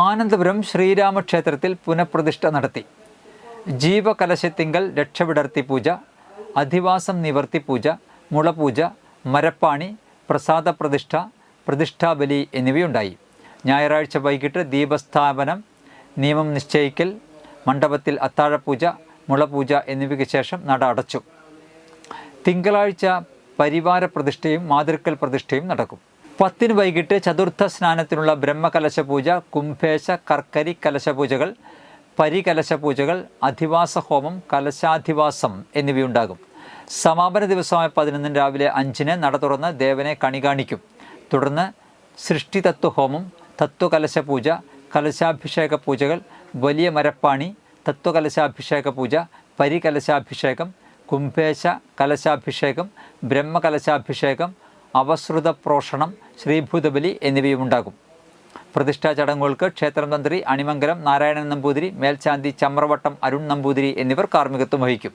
ആനന്ദപുരം ശ്രീരാമക്ഷേത്രത്തിൽ പുനഃപ്രതിഷ്ഠ നടത്തി. ജീവകലശത്തിങ്കൽ രക്ഷവിടർത്തി പൂജ അധിവാസം നിവർത്തി പൂജ മുളപൂജ മരപ്പാണി പ്രസാദ പ്രതിഷ്ഠ പ്രതിഷ്ഠാബലി എന്നിവയുണ്ടായി. ഞായറാഴ്ച വൈകിട്ട് ദീപസ്ഥാപനം നിയമം നിശ്ചയിക്കൽ മണ്ഡപത്തിൽ അത്താഴപൂജ മുളപൂജ എന്നിവയ്ക്ക് ശേഷം നട അടച്ചു. തിങ്കളാഴ്ച പരിവാര പ്രതിഷ്ഠയും മാതൃക്കൽ പ്രതിഷ്ഠയും നടക്കും. പത്തിന് വൈകിട്ട് ചതുർത്ഥ സ്നാനത്തിനുള്ള ബ്രഹ്മകലശ പൂജ കുംഭേശ കർക്കരി കലശപൂജകൾ പരികലശ പൂജകൾ അധിവാസ ഹോമം കലശാധിവാസം എന്നിവയുണ്ടാകും. സമാപന ദിവസമായ പതിനൊന്നിന് രാവിലെ അഞ്ചിന് നട തുറന്ന് ദേവനെ കണി കാണിക്കും. തുടർന്ന് സൃഷ്ടിതത്വ ഹോമം തത്വകലശ പൂജ കലശാഭിഷേക പൂജകൾ വലിയ മരപ്പാണി തത്വകലശാഭിഷേക പൂജ പരികലശാഭിഷേകം കുംഭേശ കലശാഭിഷേകം ബ്രഹ്മകലശാഭിഷേകം അവസൃത പ്രോഷണം ശ്രീഭൂതബലി എന്നിവയും ഉണ്ടാകും പ്രതിഷ്ഠാ ചടങ്ങുകൾക്ക് ക്ഷേത്രം തന്ത്രി അണിമംഗലം നാരായണൻ നമ്പൂതിരി മേൽശാന്തി ചമ്രവട്ടം അരുൺ നമ്പൂതിരി എന്നിവർ കാർമ്മികത്വം വഹിക്കും.